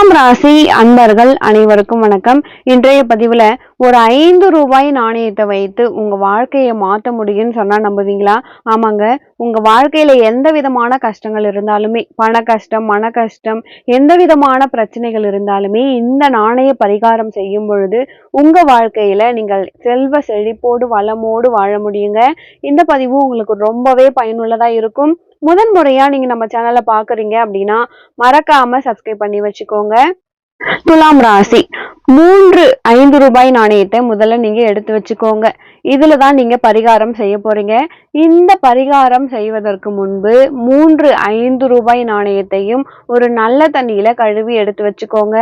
துலாம் ராசி அன்பர்கள் அனைவருக்கும் வணக்கம். இன்றைய பதிவுல ஒரு ஐந்து ரூபாய் நாணயத்தை வைத்து உங்கள் வாழ்க்கையை மாற்ற முடியும்னு சொன்னால் நம்புவீங்களா? ஆமாங்க. உங்கள் வாழ்க்கையில் எந்த விதமான கஷ்டங்கள் இருந்தாலுமே பண கஷ்டம் மன கஷ்டம் எந்த விதமான பிரச்சனைகள் இருந்தாலுமே இந்த நாணய பரிகாரம் செய்யும் பொழுது உங்கள் வாழ்க்கையில் நீங்கள் செல்வ செழிப்போடு வளமோடு வாழ முடியுங்க. இந்த பதிவு உங்களுக்கு ரொம்பவே பயனுள்ளதாக இருக்கும். முதன் முறையாக நீங்கள் நம்ம சேனலை பார்க்குறீங்க அப்படின்னா மறக்காமல் சப்ஸ்கிரைப் பண்ணி வச்சுக்கோங்க. துலாம் ராசி. மூன்று ஐந்து ரூபாய் நாணயத்தை முதல்ல நீங்க எடுத்து வச்சுக்கோங்க. இதுல தான் நீங்க பரிகாரம் செய்ய போறீங்க. இந்த பரிகாரம் செய்வதற்கு முன்பு மூன்று ஐந்து ரூபாய் நாணயத்தையும் ஒரு நல்ல தண்ணியில கழுவி எடுத்து வச்சுக்கோங்க.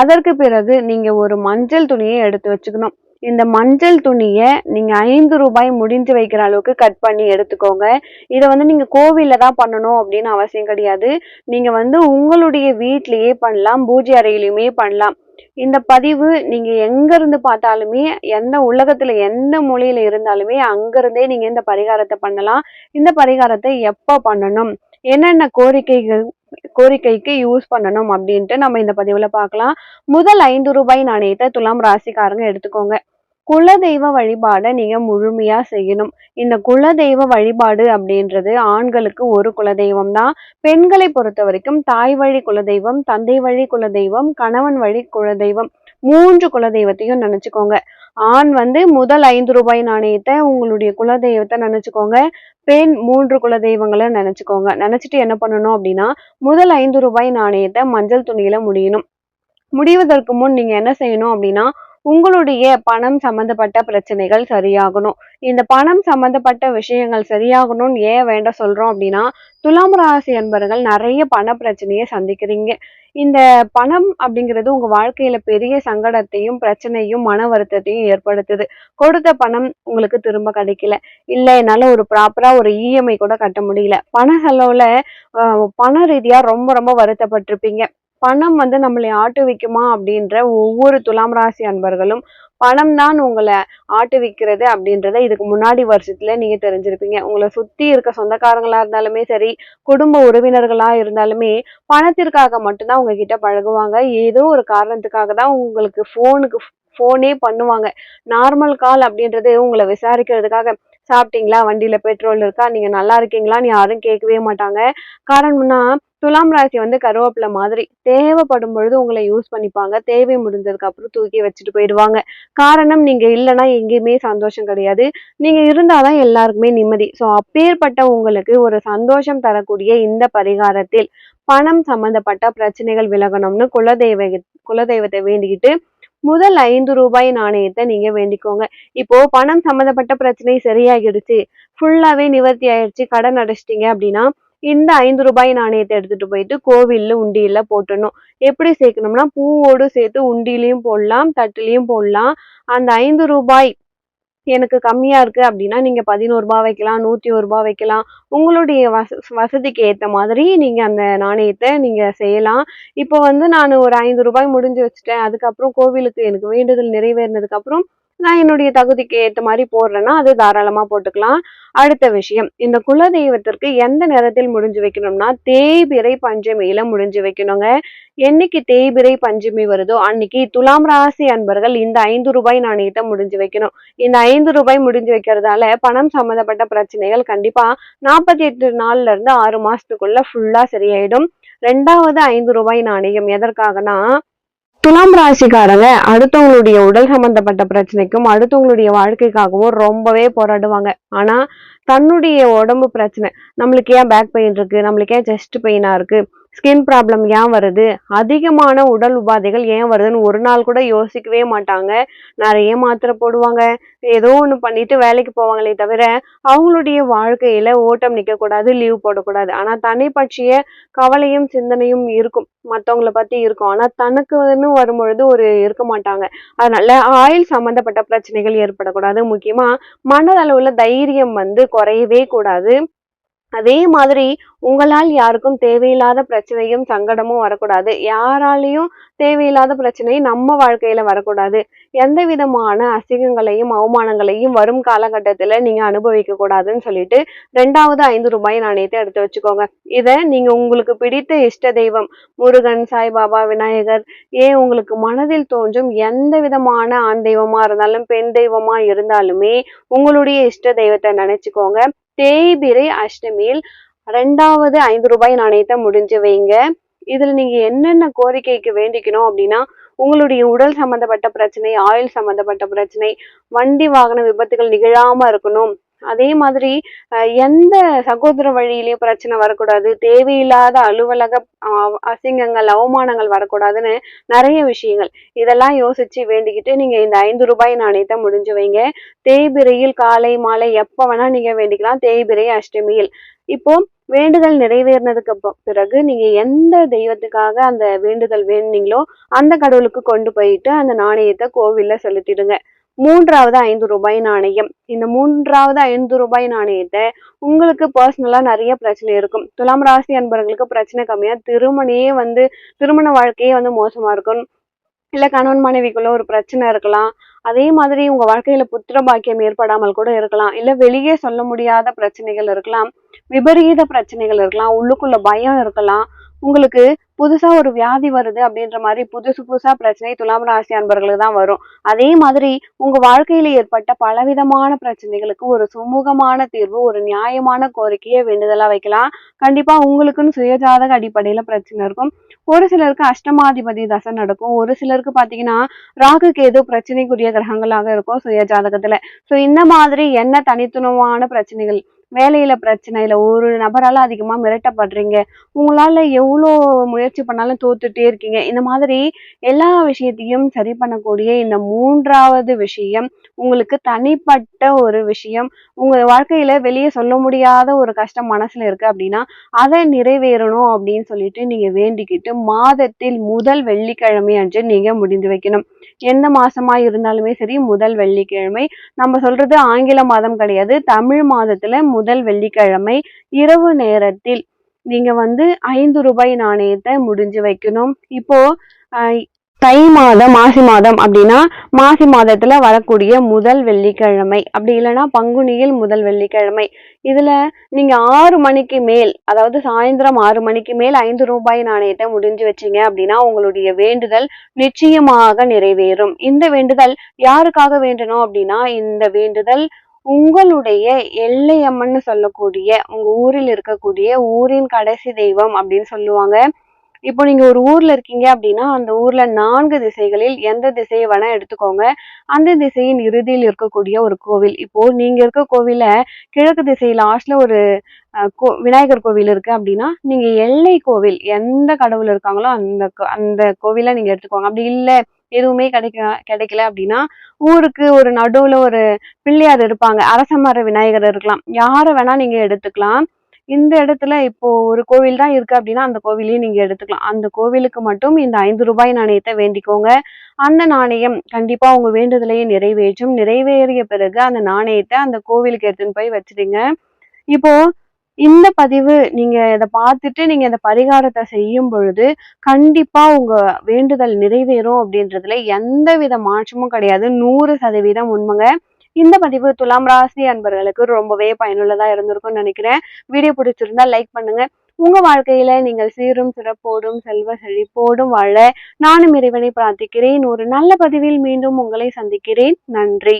அதற்கு பிறகு நீங்க ஒரு மஞ்சள் துணியை எடுத்து வச்சுக்கணும். இந்த மஞ்சள் துணியை நீங்கள் ஐந்து ரூபாய் முடிஞ்சு வைக்கிற அளவுக்கு கட் பண்ணி எடுத்துக்கோங்க. இதை வந்து நீங்கள் கோவிலில் தான் பண்ணணும் அப்படின்னு அவசியம் கிடையாது. நீங்கள் வந்து உங்களுடைய வீட்லேயே பண்ணலாம். பூஜை அறையிலையுமே பண்ணலாம். இந்த பதிவு நீங்கள் எங்கேருந்து பார்த்தாலுமே எந்த உலகத்தில் எந்த மொழியில் இருந்தாலுமே அங்கேருந்தே நீங்கள் இந்த பரிகாரத்தை பண்ணலாம். இந்த பரிகாரத்தை எப்போ பண்ணணும்? என்னென்ன கோரிக்கைகள் கோரிக்கைக்கு யூஸ் பண்ணணும் அப்படின்ட்டு நம்ம இந்த பதிவில் பார்க்கலாம். முதல் ஐந்து ரூபாய் நாணயத்தை துலாம் ராசிக்காரங்க எடுத்துக்கோங்க. குலதெய்வ வழிபாடை நீங்க முழுமையா செய்யணும். இந்த குலதெய்வ வழிபாடு அப்படின்றது ஆண்களுக்கு ஒரு குலதெய்வம் தான். பெண்களை பொறுத்த வரைக்கும் தாய் வழி குலதெய்வம் தந்தை வழி குலதெய்வம் கணவன் வழி குலதெய்வம் மூன்று குலதெய்வத்தையும் நினைச்சுக்கோங்க. ஆண் வந்து முதல் ஐந்து ரூபாய் நாணயத்தை உங்களுடைய குலதெய்வத்தை நினைச்சுக்கோங்க. பெண் மூன்று குலதெய்வங்களை நினைச்சுக்கோங்க. நினைச்சிட்டு என்ன பண்ணணும் அப்படின்னா முதல் ஐந்து ரூபாய் நாணயத்தை மஞ்சள் துணியில முடியணும். முடிவதற்கு முன் நீங்க என்ன செய்யணும் அப்படின்னா உங்களுடைய பணம் சம்பந்தப்பட்ட பிரச்சனைகள் சரியாகணும். இந்த பணம் சம்பந்தப்பட்ட விஷயங்கள் சரியாகணும்னு ஏன் வேண்டாம் சொல்றோம் அப்படின்னா துலாம் ராசி என்பர்கள் நிறைய பண பிரச்சனையை சந்திக்கிறீங்க. இந்த பணம் அப்படிங்கிறது உங்க வாழ்க்கையில பெரிய சங்கடத்தையும் பிரச்சனையும் மன வருத்தத்தையும் ஏற்படுத்துது. கொடுத்த பணம் உங்களுக்கு திரும்ப கிடைக்கல. இல்ல என்னால ஒரு ப்ராப்பரா ஒரு இஎம்ஐ கூட கட்ட முடியல. பண செலவுல பண ரீதியா ரொம்ப ரொம்ப வருத்தப்பட்டிருப்பீங்க. பணம் வந்து நம்மளை ஆட்டுவிக்குமா அப்படின்ற ஒவ்வொரு துலாம் ராசி அன்பர்களும் பணம் தான் உங்களை ஆட்டுவிக்கிறது அப்படின்றத இதுக்கு முன்னாடி வருஷத்துல நீங்க தெரிஞ்சிருப்பீங்க. உங்களை சுத்தி இருக்க சொந்தக்காரங்களா இருந்தாலுமே சரி குடும்ப உறவினர்களா இருந்தாலுமே பணத்திற்காக மட்டும்தான் உங்ககிட்ட பழகுவாங்க. ஏதோ ஒரு காரணத்துக்காக தான் உங்களுக்கு ஃபோனுக்கு ஃபோனே பண்ணுவாங்க. நார்மல் கால் அப்படின்றது உங்களை விசாரிக்கிறதுக்காக சாப்பிட்டீங்களா? வண்டியில பெட்ரோல் இருக்கா? நீங்க நல்லா இருக்கீங்களான்னு யாரும் கேட்கவே மாட்டாங்க. காரணம்னா துலாம் ராசி வந்து கருவேப்பிலை மாதிரி தேவைப்படும் பொழுது உங்களை யூஸ் பண்ணிப்பாங்க. தேவை முடிஞ்சதுக்கு அப்புறம் தூக்கி வச்சுட்டு போயிடுவாங்க. காரணம் நீங்க இல்லைன்னா எங்கேயுமே சந்தோஷம் கிடையாது. நீங்க இருந்தாதான் எல்லாருக்குமே நிம்மதி. ஸோ அப்பேற்பட்ட உங்களுக்கு ஒரு சந்தோஷம் தரக்கூடிய இந்த பரிகாரத்தில் பணம் சம்பந்தப்பட்ட பிரச்சனைகள் விலகணும்னு குலதெய்வ குலதெய்வத்தை வேண்டிக்கிட்டு முதல் ஐந்து ரூபாய் நாணயத்தை நீங்க வேண்டிக்கோங்க. இப்போ பணம் சம்பந்தப்பட்ட பிரச்சனை சரியாகிடுச்சு. ஃபுல்லாவே நிவர்த்தி ஆயிடுச்சு. கடன் அடைச்சிட்டீங்க அப்படின்னா இந்த ஐந்து ரூபாய் நாணயத்தை எடுத்துட்டு போயிட்டு கோவில்ல உண்டியில போட்டுடணும். எப்படி சேர்க்கணும்னா பூவோடு சேர்த்து உண்டியிலையும் போடலாம் தட்டுலையும் போடலாம். அந்த ஐந்து ரூபாய் எனக்கு கம்மியா இருக்கு அப்படின்னா நீங்க பதினோரு ரூபாய் வைக்கலாம் நூத்தி ஒரு ரூபாய் வைக்கலாம். உங்களுடைய வச வசதிக்கு ஏத்த மாதிரி நீங்க அந்த நாணயத்தை நீங்க செய்யலாம். இப்போ வந்து நான் ஒரு ஐந்து ரூபாய் முடிஞ்சு வச்சுட்டேன். அதுக்கப்புறம் கோவிலுக்கு எனக்கு வேண்டுதல் நிறைவேறினதுக்கு அப்புறம் நான் என்னுடைய தகுதிக்கு ஏற்ற மாதிரி போடுறேன்னா அது தாராளமாக போட்டுக்கலாம். அடுத்த விஷயம் இந்த குலதெய்வத்திற்கு எந்த நேரத்தில் முடிஞ்சு வைக்கணும்னா தேய்பிரை பஞ்சமியில முடிஞ்சு வைக்கணுங்க. என்னைக்கு தேய்பிறை பஞ்சமி வருதோ அன்னைக்கு துலாம் ராசி அன்பர்கள் இந்த ஐந்து ரூபாய் நாணயத்தை முடிஞ்சு வைக்கணும். இந்த ஐந்து ரூபாய் முடிஞ்சு வைக்கிறதால பணம் சம்பந்தப்பட்ட பிரச்சனைகள் கண்டிப்பா நாற்பத்தி எட்டு நாள்ல இருந்து ஆறு மாசத்துக்குள்ள ஃபுல்லா சரியாயிடும். ரெண்டாவது ஐந்து ரூபாய் நாணயம் எதற்காகனா துலாம் ராசிக்காரங்க அடுத்தவங்களுடைய உடல் சம்பந்தப்பட்ட பிரச்சனைக்கும் அடுத்தவங்களுடைய வாழ்க்கைக்காகவும் ரொம்பவே போராடுவாங்க. ஆனா தன்னுடைய உடம்பு பிரச்சனை. நம்மளுக்கு ஏன் பேக் பெயின் இருக்கு? நம்மளுக்கு ஏன் செஸ்ட் பெயினா இருக்கு? ஸ்கின் ப்ராப்ளம் ஏன் வருது? அதிகமான உடல் உபாதைகள் ஏன் வருதுன்னு ஒரு நாள் கூட யோசிக்கவே மாட்டாங்க. நிறைய மாத்திரை போடுவாங்க. ஏதோ ஒன்று பண்ணிட்டு வேலைக்கு போவாங்களே தவிர அவங்களுடைய வாழ்க்கையில ஓட்டம் நிற்கக்கூடாது லீவ் போடக்கூடாது. ஆனால் தன்னை பற்றிய கவலையும் சிந்தனையும் இருக்கும். மற்றவங்கள பத்தி இருக்கும். ஆனால் தனக்குன்னு வரும்பொழுது ஒரு இருக்க மாட்டாங்க. அதனால ஆயில் சம்பந்தப்பட்ட பிரச்சனைகள் ஏற்படக்கூடாது. முக்கியமாக மனதளவில் தைரியம் வந்து குறையவே கூடாது. அதே மாதிரி உங்களால் யாருக்கும் தேவையில்லாத பிரச்சனையும் சங்கடமும் வரக்கூடாது. யாராலையும் தேவையில்லாத பிரச்சனையும் நம்ம வாழ்க்கையில வரக்கூடாது. எந்த விதமான அசிங்கங்களையும் அவமானங்களையும் வரும் காலகட்டத்தில் நீங்கள் அனுபவிக்க கூடாதுன்னு சொல்லிட்டு ரெண்டாவது ஐந்து ரூபாய் நாணயத்தை எடுத்து வச்சுக்கோங்க. இதை நீங்கள் உங்களுக்கு பிடித்த இஷ்ட தெய்வம் முருகன் சாய்பாபா விநாயகர் ஏன் உங்களுக்கு மனதில் தோன்றும் எந்த விதமான ஆண் தெய்வமாக இருந்தாலும் பெண் தெய்வமாக இருந்தாலுமே உங்களுடைய இஷ்ட தெய்வத்தை நினச்சிக்கோங்க. தேய்பிரை அஷ்டமியில் ரெண்டாவது ஐந்து ரூபாய் நாணயத்தை முடிஞ்சு வைங்க. இதுல நீங்க என்னென்ன கோரிக்கைக்கு வேண்டிக்கணும் அப்படின்னா உங்களுடைய உடல் சம்பந்தப்பட்ட பிரச்சனை ஆயுள் சம்பந்தப்பட்ட பிரச்சனை வண்டி வாகன விபத்துகள் நிகழாம இருக்கணும். அதே மாதிரி எந்த சகோதர வழியிலயும் பிரச்சனை வரக்கூடாது. தேவையில்லாத அலுவலக அசிங்கங்கள் அவமானங்கள் வரக்கூடாதுன்னு நிறைய விஷயங்கள். இதெல்லாம் யோசிச்சு வேண்டிக்கிட்டு நீங்க இந்த ஐந்து ரூபாய் நாணயத்தை முடிஞ்சு வைங்க. தேய்பிரையில் காலை மாலை எப்ப வேணா நீங்க வேண்டிக்கலாம். தேய்பிரை அஷ்டமியில். இப்போ வேண்டுதல் நிறைவேறினதுக்கு பிறகு நீங்க எந்த தெய்வத்துக்காக அந்த வேண்டுதல் வேணுனீங்களோ அந்த கடவுளுக்கு கொண்டு போயிட்டு அந்த நாணயத்தை கோவில்ல செலுத்திடுங்க. மூன்றாவது ஐந்து ரூபாய் நாணயம். இந்த மூன்றாவது ஐந்து ரூபாய் நாணயத்தை உங்களுக்கு பர்சனலா நிறைய பிரச்சனை இருக்கும். துலாம் ராசி அன்பர்களுக்கு பிரச்சனை கம்மியா திருமணையே வந்து திருமண வாழ்க்கையே வந்து மோசமா இருக்கும். இல்லை கணவன் மனைவிக்குள்ள ஒரு பிரச்சனை இருக்கலாம். அதே மாதிரி உங்க வாழ்க்கையில புத்திர பாக்கியம் ஏற்படாமல் கூட இருக்கலாம். இல்லை வெளியே சொல்ல முடியாத பிரச்சனைகள் இருக்கலாம். விபரீத பிரச்சனைகள் இருக்கலாம். உள்ளுக்குள்ள பயம் இருக்கலாம். உங்களுக்கு புதுசா ஒரு வியாதி வருது அப்படின்ற மாதிரி புதுசு புதுசா பிரச்சனை துலாம் ராசி அன்பர்களுக்கு தான் வரும். அதே மாதிரி உங்க வாழ்க்கையில ஏற்பட்ட பலவிதமான பிரச்சனைகளுக்கு ஒரு சுமூகமான தீர்வு ஒரு நியாயமான கோரிக்கையை வேண்டுதலா வைக்கலாம். கண்டிப்பா உங்களுக்குன்னு சுயஜாதக அடிப்படையில பிரச்சனை இருக்கும். ஒரு சிலருக்கு அஷ்டமாதிபதி தசை நடக்கும். ஒரு சிலருக்கு பாத்தீங்கன்னா ராகுக்கு ஏதோ பிரச்சனைக்குரிய கிரகங்களாக இருக்கும் சுயஜாதகத்துல. ஸோ சோ இந்த மாதிரி என்ன தனித்துவமான பிரச்சனைகள் வேலையில பிரச்சனை இல்லை. ஒரு நபரால அதிகமா மிரட்டப்படுறீங்க. உங்களால எவ்வளோ முயற்சி பண்ணாலும் தோத்துட்டே இருக்கீங்க. இந்த மாதிரி எல்லா விஷயத்தையும் சரி பண்ணக்கூடிய இந்த மூன்றாவது விஷயம் உங்களுக்கு தனிப்பட்ட ஒரு விஷயம். உங்க வாழ்க்கையில வெளியே சொல்ல முடியாத ஒரு கஷ்டம் மனசுல இருக்கு அப்படின்னா அதை நிறைவேறணும் அப்படின்னு சொல்லிட்டு நீங்க வேண்டிக்கிட்டு மாதத்தில் முதல் வெள்ளிக்கிழமை அன்று நீங்க முடிந்து வைக்கணும். எந்த மாசமா இருந்தாலுமே சரி முதல் வெள்ளிக்கிழமை. நம்ம சொல்றது ஆங்கில மாதம் கிடையாது. தமிழ் மாதத்துல முதல் முதல் வெள்ளிக்கிழமை இரவு நேரத்தில் நீங்க வந்து ஐந்து ரூபாய் நாணயத்தை முடிஞ்சு வைக்கணும். இப்போ தை மாதம் மாசி மாதம் அப்படின்னா மாசி மாதத்துல வரக்கூடிய முதல் வெள்ளிக்கிழமை. அப்படி இல்லைன்னா பங்குனியில் முதல் வெள்ளிக்கிழமை. இதுல நீங்க ஆறு மணிக்கு மேல் அதாவது சாயந்தரம் ஆறு மணிக்கு மேல் ஐந்து ரூபாய் நாணயத்தை முடிஞ்சு வச்சீங்க அப்படின்னா உங்களுடைய வேண்டுதல் நிச்சயமாக நிறைவேறும். இந்த வேண்டுதல் யாருக்காக வேண்டணும் அப்படின்னா இந்த வேண்டுதல் உங்களுடைய எல்லையம்மன்னு சொல்லக்கூடிய உங்க ஊரில் இருக்கக்கூடிய ஊரின் கடைசி தெய்வம் அப்படின்னு சொல்லுவாங்க. இப்போ நீங்க ஒரு ஊர்ல இருக்கீங்க அப்படின்னா அந்த ஊர்ல நான்கு திசைகளில் எந்த திசையை வேணா எடுத்துக்கோங்க. அந்த திசையின் இறுதியில் இருக்கக்கூடிய ஒரு கோவில். இப்போ நீங்க இருக்க கோவில கிழக்கு திசையில் லாஸ்ட்ல ஒரு விநாயகர் கோவில் இருக்கு அப்படின்னா நீங்க எல்லை கோவில் எந்த கடவுள் இருக்காங்களோ அந்த அந்த கோவில நீங்க எடுத்துக்கோங்க. அப்படி இல்லை எதுவுமே கிடைக்க கிடைக்கல அப்படின்னா ஊருக்கு ஒரு நடுவுல ஒரு பிள்ளையார் இருப்பாங்க. அரசமர விநாயகர் இருக்கலாம். யாரை வேணா நீங்க எடுத்துக்கலாம். இந்த இடத்துல இப்போ ஒரு கோவில் தான் இருக்கு அப்படின்னா அந்த கோவிலையும் நீங்க எடுத்துக்கலாம். அந்த கோவிலுக்கு மட்டும் இந்த ஐந்து ரூபாய் நாணயத்தை வேண்டிக்கோங்க. அந்த நாணயம் கண்டிப்பா உங்க வேண்டுதலையே நிறைவேற்றும். நிறைவேறிய பிறகு அந்த நாணயத்தை அந்த கோவிலுக்கு எடுத்துன்னு போய் வச்சிடுங்க. இப்போ இந்த பதிவு நீங்க இதை பார்த்துட்டு நீங்க இந்த பரிகாரத்தை செய்யும் பொழுது கண்டிப்பா உங்க வேண்டுதல் நிறைவேறும் அப்படின்றதுல எந்த வித மாற்றமும் கிடையாது. நூறு சதவீதம் உண்மைங்க. இந்த பதிவு துலாம் ராசி அன்பர்களுக்கு ரொம்பவே பயனுள்ளதா இருந்திருக்கும்னு நினைக்கிறேன். வீடியோ பிடிச்சிருந்தா லைக் பண்ணுங்க. உங்க வாழ்க்கையில நீங்கள் சீரும் சிறப்போடும் செல்வ செழிப்போடும் வாழ நானும் இறைவனை பிரார்த்திக்கிறேன். ஒரு நல்ல பதிவில் மீண்டும் உங்களை சந்திக்கிறேன். நன்றி.